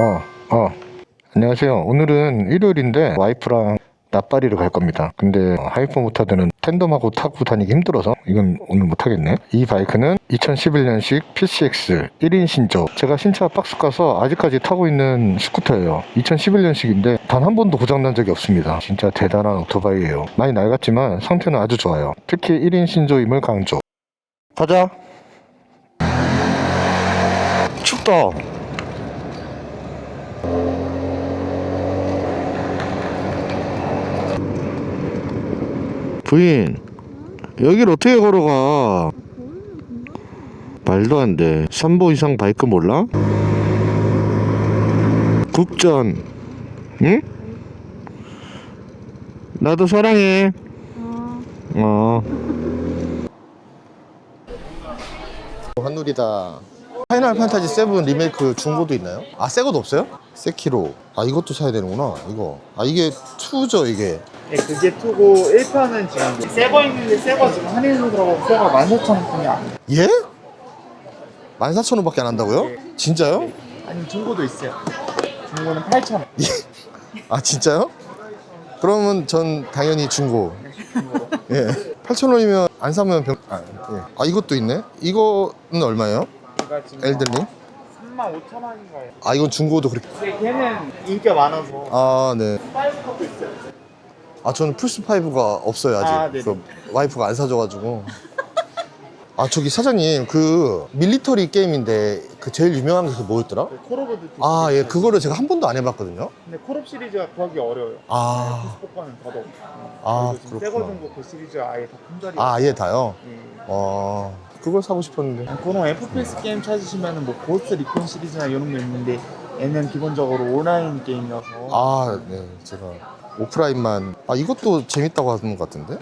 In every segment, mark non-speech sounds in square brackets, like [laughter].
어, 어. 안녕하세요. 오늘은 일요일인데 와이프랑 납바리를 갈 겁니다. 근데 하이퍼 모타드는 텐덤하고 타고 다니기 힘들어서 이건 오늘 못 하겠네. 이 바이크는 2011년식 PCX 1인 신조. 제가 신차 박스 가서 아직까지 타고 있는 스쿠터예요. 2011년식인데 단 한 번도 고장 난 적이 없습니다. 진짜 대단한 오토바이예요. 많이 낡았지만 상태는 아주 좋아요. 특히 1인 신조임을 강조. 가자. 춥다. 부인. 여길 어떻게 걸어가? 말도 안돼. 3보 이상 바이크 몰라? 국전. 응? 나도 사랑해. 어. 한누리다 파이널 판타지 7 리메이크 중고도 있나요? 아 새거도 없어요? 세키로 아 이것도 사야 되는구나 이거 아 이게 2죠 이게 네, 그게 투고 1편은 지금 새거 있는데 새거 지금 할인으로 들어가고 새거 14,000원뿐이 예? 14,000원 밖에 안 한다고요? 진짜요? 아니 중고도 있어요 중고는 8,000원 아 진짜요? 그러면 전 당연히 중고 예 8,000원이면 안 사면 병... 아, 예. 아 이것도 있네? 이거는 얼마예요? 제가 지금 엘든링? 35,000원인가요? 아 이건 중고도 그렇게 근데 걔는 인기가 많아서 아 네 파이브 컵도 있어요 아 저는 플스 5가 없어요 아직 아, 네네. 그 와이프가 안 사줘가지고 아 저기 사장님 그 밀리터리 게임인데 그 제일 유명한 게 그 뭐였더라? 그 콜 오브 듀티 아 예 그거를 제가 한 번도 안 해봤거든요 근데 콜옵 시리즈가 구하기 어려워요 아, 스포커는 더더욱 아, 지금 그렇구나. 새거 중고 그 시리즈 아예 다 품절이 아 아예 다요? 예. 어 그걸 사고 싶었는데. 그런 FPS 게임 찾으시면은 뭐 고스트 리콘 시리즈나 이런 거 있는데 얘는 기본적으로 온라인 게임이어서. 아 네. 제가 오프라인만. 아 이것도 재밌다고 하는 것 같은데?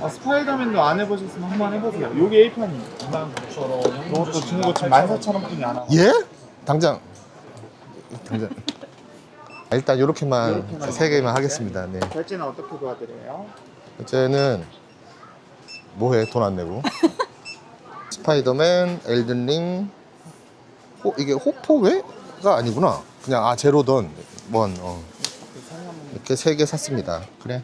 아, 스파이더맨도 안 해보셨으면 한번 해보세요. 요게 1편이 29,000원. 이것도 중고 지금 14,000원뿐이 안 하고. 예? 당장. 당장. 아, 일단 요렇게만 요렇게만 세 개만 하겠습니다. 네. 결제는 어떻게 도와드려요? 이제는 뭐해? 돈 안 내고 [laughs] 스파이더맨 엘든링. 호, 이게 호포웨가 아니구나. 그냥 아 제로던. 원 어. 이렇게 세 개 샀습니다. 그래.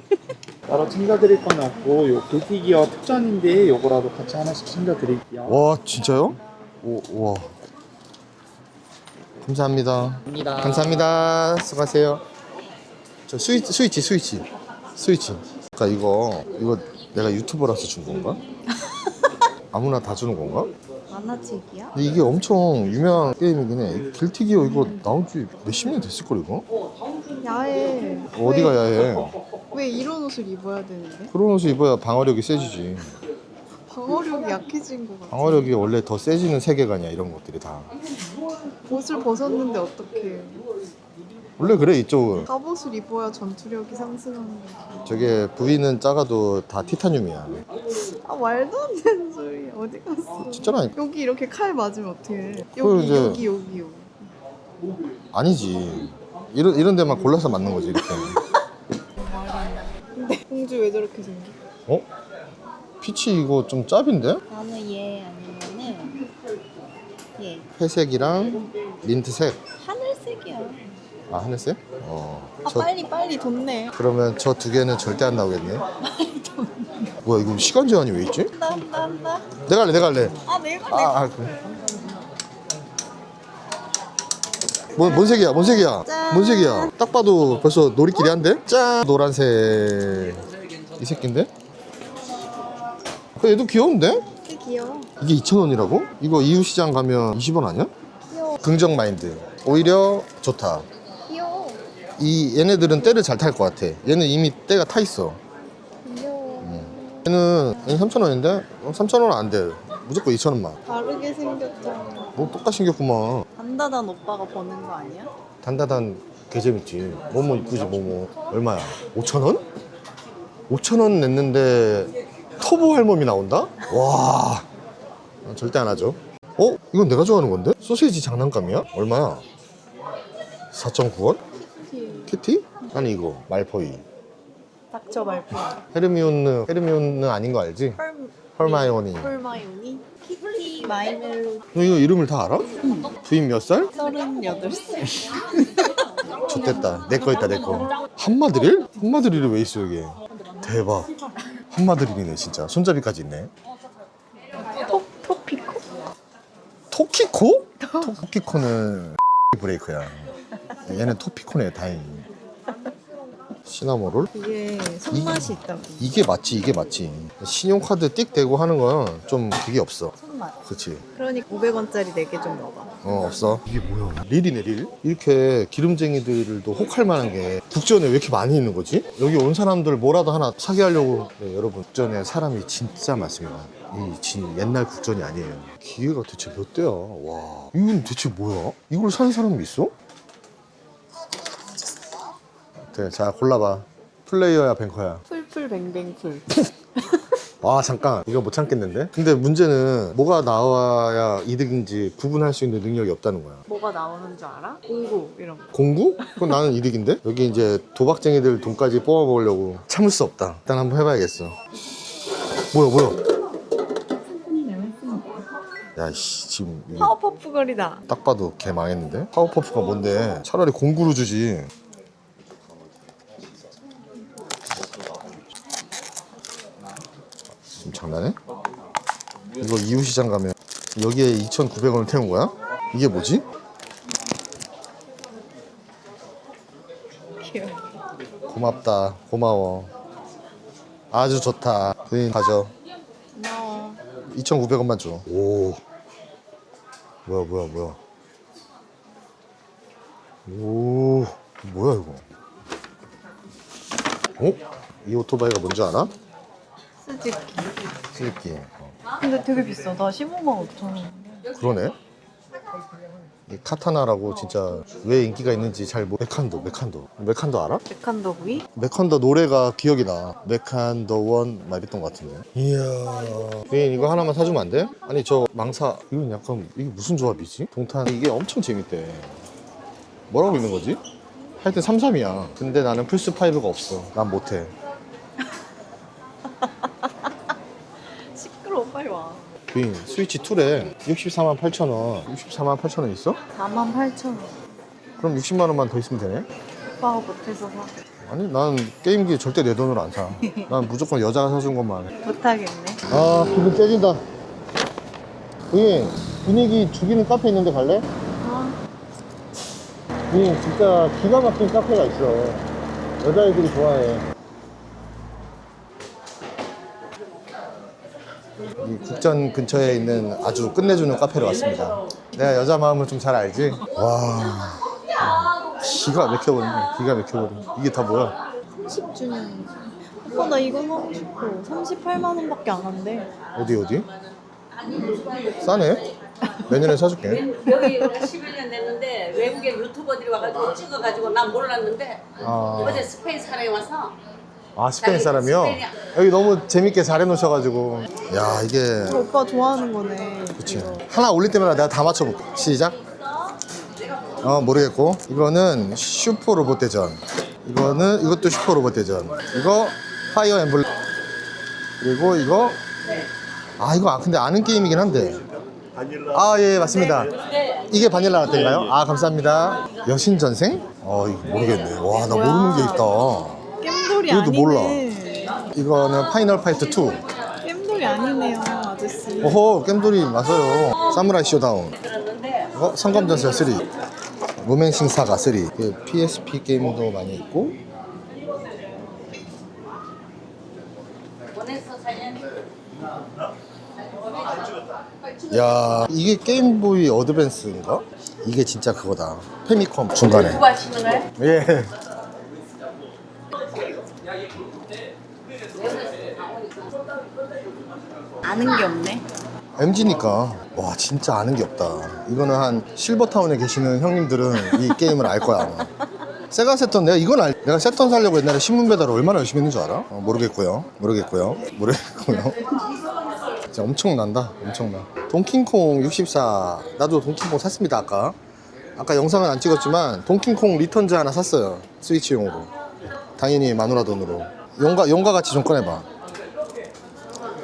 [laughs] 따로 챙겨드릴 건 없고 요 글티기어 특전인데 요거라도 같이 하나씩 챙겨드릴게요. 와 진짜요? 오, 와. 감사합니다. 감사합니다. 감사합니다. 수고하세요. 저 스위치 스위치 스위치. 스위치. 그러니까 이거 이거 내가 유튜버라서 준 건가? [laughs] 아무나 다 주는 건가? 만화책이야? 근데 이게 엄청 유명한 게임이긴 해 길티기어 이거 나온 지 몇십 년 됐을걸 이거? 야해. 어디가 왜, 야해 왜 이런 옷을 입어야 되는데? 그런 옷을 입어야 방어력이 세지지 방어력이 약해진 것 같아. 방어력이 원래 더 세지는 세계관이야 이런 것들이 다 옷을 벗었는데 어떻게? 원래 그래 이쪽은 갑옷을 입어야 전투력이 상승하는 거지. 저게 부위는 작아도 다 티타늄이야 아 말도 안 되는 소리. 어디 갔어? 진짜라니까 여기 이렇게 칼 맞으면 어떡해? 그걸 여기 이제- 여기 여기 여기. 아니지 이런, 이런 데만 골라서 맞는 거지 이렇게 근데 공주 왜 저렇게 생겨? 어? 피치 이거 좀 짭인데? 나는 얘 아니면은 얘 회색이랑 민트색. 아 하늘색? 어. 아 저, 빨리 빨리 돈 내. 그러면 저 두 개는 절대 안 나오겠네 뭐야 이거 시간 제한이 왜 있지? 난난나. 내가 할래 내가 할래 아 내가 아, 아 그래 뭔, 뭔 색이야 뭔 색이야 짠. 뭔 색이야 딱 봐도 벌써 놀이끼리 한데? 짠 노란색 이 새끼인데? 그 얘도 귀여운데? 되게 귀여워. 이게 2,000원이라고? 이거 이웃시장 가면 20원 아니야? 귀여워. 긍정 마인드 오히려 좋다. 이 얘네들은 때를 잘 탈 것 같아 얘는 이미 때가 타 있어 귀여워. 얘는 3,000원인데 3,000원 안 돼 무조건 2,000원만 다르게 생겼잖아. 뭐 똑같이 생겼구만 단다단 오빠가 버는 거 아니야? 단다단 개재밌지 뭐뭐 이쁘지 뭐뭐 얼마야 5,000원? 5,000원 냈는데 터보 할멈이 나온다? 와 아, 절대 안 하죠 어? 이건 내가 좋아하는 건데? 소시지 장난감이야? 얼마야? 4.9원? 키티? 아니 이거 말퍼이 닥쳐 말표. 헤르미온느 헤르미온느 아닌 거 알지? 헐 헐마이오니. 폴마요니 키티 마이멜로 너 이거 이름을 다 알아? 부인 몇 살? 38살 좋됐다. 내 거 있다, 내 거. 한마드릴? 한마드릴이 왜 있어, 여기? 대박. 한마드릴이네, 진짜. 손잡이까지 있네. 톡, 토피코? 토키코? 토키코는 [laughs] 브레이크야. 얘는 토피코네, 다행히. 시나모롤? 이게 손맛이 있다고 이게 맞지, 이게 맞지. 신용카드 띡 대고 하는 건 좀 그게 없어. 손맛 그치? 그러니까 500원짜리 4개 좀 넣어봐 어, 없어. 이게 뭐야? 릴이네, 릴. 이렇게 기름쟁이들도 혹할 만한 게 국전에 왜 이렇게 많이 있는 거지? 여기 온 사람들 뭐라도 하나 사게 하려고. 네, 여러분, 국전에 사람이 진짜 많습니다. 이 진, 옛날 국전이 아니에요. 기회가 대체 몇 대야? 와. 이건 대체 뭐야? 이걸 사는 사람이 있어? 네, 자, 골라봐. 플레이어야, 뱅커야. 풀풀 뱅뱅풀. 와 잠깐. 이거 못 참겠는데? 근데 문제는 뭐가 나와야 이득인지 구분할 수 있는 능력이 없다는 거야. 뭐가 나오는 줄 알아? 공구 이런 거. 공구? 그건 나는 이득인데? 여기 이제 도박쟁이들 돈까지 뽑아 먹으려고 참을 수 없다. 일단 한번 해봐야겠어. 뭐야 뭐야? 야씨 지금 이거 파워퍼프 거리다. 딱 봐도 개 망했는데? 파워퍼프가 뭔데? 차라리 공구로 주지 지금 장난해? 이거 이웃시장 가면 여기에 2,900원을 태운 거야? 이게 뭐지? 고맙다 고마워 아주 좋다 부인 가져 고마워 2,900원만 줘. 오. 뭐야, 뭐야, 뭐야. 오. 뭐야, 이거. 어? 이 오토바이가 뭔지 알아? 스즈키 어. 근데 되게 비싸다 15만 5천 원 그러네. 이 카타나라고 진짜 왜 인기가 있는지 잘 모르. 메칸도, 메칸도. 메칸도 알아? 백한더 구이? 메칸더 노래가 기억이 나. 메칸더 원, 막 이랬던 것 같은데. 이야. 부인 이거 하나만 사주면 안 돼? 아니, 저 망사. 이건 약간, 이게 무슨 조합이지? 동탄. 이게 엄청 재밌대. 뭐라고 있는 거지? 하여튼 33이야. 근데 나는 플스 5가 없어. 난 못해. 시끄러워 빨리 와 부인, 스위치 2래. 64만 8천 원. 64만 8천 원 있어? 4만 8천 원 그럼 60만 원만 더 있으면 되네? 오빠가 못해서 사 아니, 난 게임기 절대 내 돈으로 안 사. [laughs] 난 무조건 여자가 사준 것만 해. 못하겠네 아 기분 째진다 부인 분위기 죽이는 카페 있는데 갈래? 아 부인 진짜 기가 막힌 카페가 있어 여자애들이 좋아해 이 국전 근처에 있는 아주 끝내주는 카페로 왔습니다. 내가 여자 마음을 좀 잘 알지? 와 기가 막혀버리네. 기가 막혀버리네. 이게 다 뭐야? 30주년. 오빠 나 이거 사고 싶어. 38만 원밖에 안 한대. 어디 어디? 싸네? 내년에 사줄게. 여기 11년 됐는데 외국에 유튜버들이 와가지고 찍어가지고 난 몰랐는데 아. 어제 스페인 사람이 와서 아 스페인 사람이요? 여기 너무 재밌게 잘 해놓으셔가지고. 야 이게 이거 오빠 좋아하는 거네. 그치. 하나 올릴 때마다 내가 다 맞춰볼게. 시작. 어 모르겠고. 이거는 슈퍼 로봇 대전. 이거는 이것도 슈퍼 로봇 대전. 이거 파이어 엠블렘 그리고 이거? 아 이거 아, 근데 아는 게임이긴 한데. 아 예 맞습니다. 이게 바닐라 라떼인가요? 아 감사합니다. 여신 전생? 어 이거 모르겠네. 와 나 모르는 게 있다 겜돌이 이것도 몰라. 아니네. 이거는 파이널 파이트 2 겜돌이 아니네요 아저씨. 오호 겜돌이 맞아요. 사무라이 쇼다운. 어? 성검전설 3 로맨싱 사가 3 그 PSP 게임도 많이 있고. 야 이게 게임보이 어드밴스인가? 이게 진짜 그거다. 페미컴 중간에? 예 아는 게 없네. MG니까. 와 진짜 아는 게 없다. 이거는 한 실버타운에 계시는 형님들은 이 [laughs] 게임을 알 거야 아마. 세가 세턴 내가 이건 알 내가 세턴 살려고 옛날에 신문 배달을 얼마나 열심히 했는 줄 알아? 어, 모르겠고요. 모르겠고요. 모르겠고요. [laughs] 진짜 엄청난다. 엄청나 동킹콩 64 나도 동킹콩 샀습니다 아까. 아까 영상은 안 찍었지만 동킹콩 리턴즈 하나 샀어요. 스위치용으로. 당연히 마누라 돈으로. 용가 용가 같이 좀 꺼내봐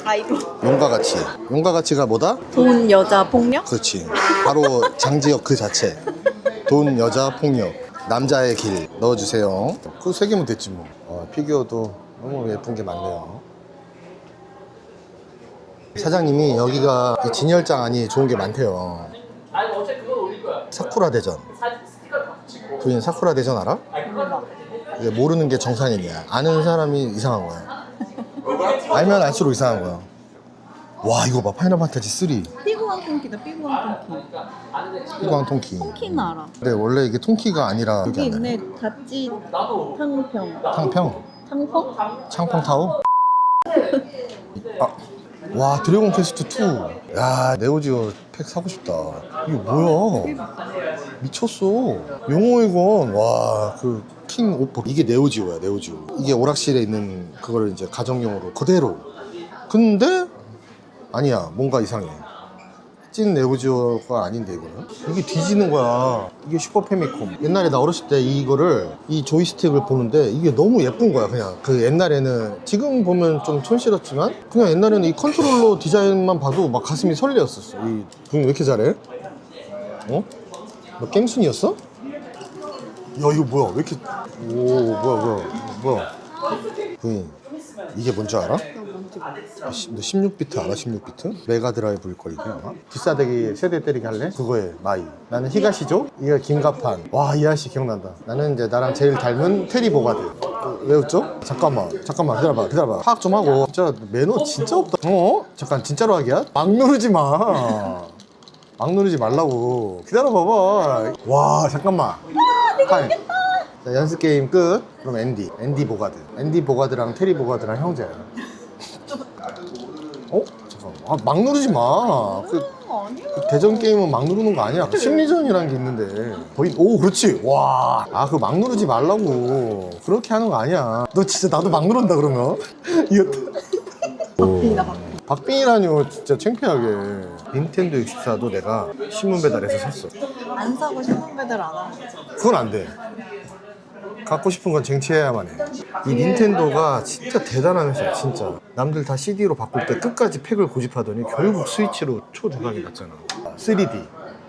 아 이거 용과 같이. 용과 같이가 뭐다? 돈 여자 폭력? 그렇지. 바로 장지혁 그 자체. 돈, 여자, 폭력. 남자의 길 넣어주세요. 그 세 개면 됐지 뭐. 어, 피규어도 너무 예쁜 게 많네요. 사장님이 여기가 이 진열장 안이 좋은 게 많대요. 사쿠라 대전. 부인 사쿠라 대전 알아? 이게 모르는 게 정상이냐. 아는 사람이 이상한 거야. 알면 알수록 이상한 거야. 와 이거 봐 파이널 판타지 3 삐구왕 통키다 삐구왕 통키 희광 통키. 통키는 알아 근데 원래 이게 통키가 아니라 여기 있네 다찌 탕평 탕평, 탕펑? 창펑 타오. 아, 와 드래곤 퀘스트 2. 야 네오지오 팩 사고 싶다. 이게 뭐야? 미쳤어. 용호이건 와그 킹 오퍼 이게 네오지오야 네오지오. 이게 오락실에 있는 그거를 이제 가정용으로 그대로. 근데 아니야 뭔가 이상해. 찐 네오지오가 아닌데 이거는 이게 뒤지는 거야 이게 슈퍼 패미콤 옛날에 나 어렸을 때 이거를 이 조이스틱을 보는데 이게 너무 예쁜 거야 그냥 그 옛날에는 지금 보면 좀 촌스럽지만 그냥 옛날에는 이 컨트롤러 디자인만 봐도 막 가슴이 설레었었어 이 부인 왜 이렇게 잘해? 어? 너 깽순이었어? 야 이거 뭐야 왜 이렇게 오 뭐야 뭐야 뭐야 부인 이게 뭔지 알아? 너 16비트 알아? 16비트? 메가 드라이브일 걸 이게 아마? 뒷사대기 세대 때리기 할래? 그거에 마이 나는 히가시죠? 이거 김가판 와 이 아저씨 기억난다 나는 이제 나랑 제일 닮은 테리 보가드 어, 왜 웃죠? 잠깐만 잠깐만 기다려봐 기다려봐 파악 좀 하고 진짜 매너 진짜 없다 어? 잠깐 진짜로 하기야? 막 누르지 마 막 누르지 말라고 기다려봐봐 와 잠깐만 하이 자, 연습 게임 끝. 그럼 앤디. 앤디 보가드. 앤디 보가드랑 테리 보가드랑 형제야. 어? 잠깐만. 아, 막 누르지 마. 그, 그 대전 게임은 막 누르는 거 아니야. 심리전이라는 게 있는데. 거의, 오, 그렇지. 와. 아, 그거 막 누르지 말라고. 그렇게 하는 거 아니야. 너 진짜 나도 막 누른다, 그러면? [laughs] 이거. 박빈이다 박빙이라뇨, 진짜 창피하게. 닌텐도 64도 내가 신문 배달해서 샀어. 안 사고 신문 배달 안 하고 그건 안 돼. 갖고 싶은 건 쟁취해야만 해. 이 닌텐도가 진짜 대단한 회사야, 진짜. 남들 다 CD로 바꿀 때 끝까지 팩을 고집하더니 결국 스위치로 초대박이 났잖아. 3D.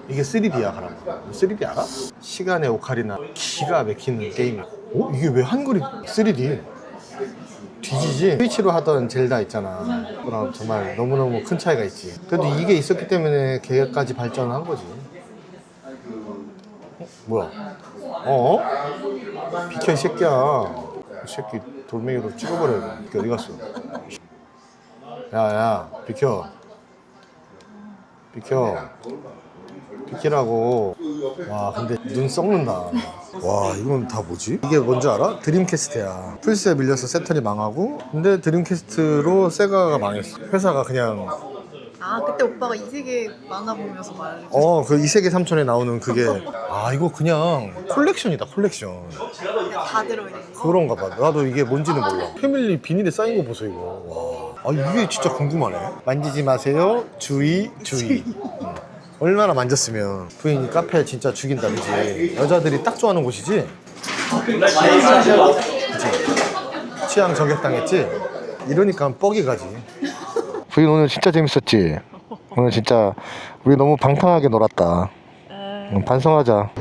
이게 3D야, 가라. 3D 알아? 시간의 오카리나 기가 막히는 게임이야. 어? 이게 왜 한글이 3D? 뒤지지? 스위치로 하던 젤다 있잖아. 그럼 정말 너무너무 큰 차이가 있지. 그래도 이게 있었기 때문에 걔까지 발전한 거지. 어? 뭐야? 어? 비켜 이 새끼야 이 새끼 돌멩이로 찍어버려 비켜 어디 갔어 야야 비켜 비켜 비키라고 와 근데 눈 썩는다 와 이건 다 뭐지? 이게 뭔지 알아? 드림캐스트야 플스에 밀려서 세턴이 망하고 근데 드림캐스트로 세가가 망했어 회사가 그냥 아 그때 오빠가 이 세계 만화 보면서 말했지 어그 이세계 삼촌에 나오는 그게 아 이거 그냥 콜렉션이다 콜렉션 다 들어있는 거 그런가 봐. 나도 이게 뭔지는 몰라. 패밀리 비닐에 쌓인 거 보소 이거. 와. 아 이게 진짜 궁금하네. 만지지 마세요. 주의 주의. 음. 얼마나 만졌으면 부인이 카페 진짜 죽인다 그지? 여자들이 딱 좋아하는 곳이지? 그치? 취향 저격당했지? 이러니까 뻑이 가지. 부인 오늘 진짜 재밌었지? 오늘 진짜 우리 너무 방탕하게 놀았다. 응, 반성하자.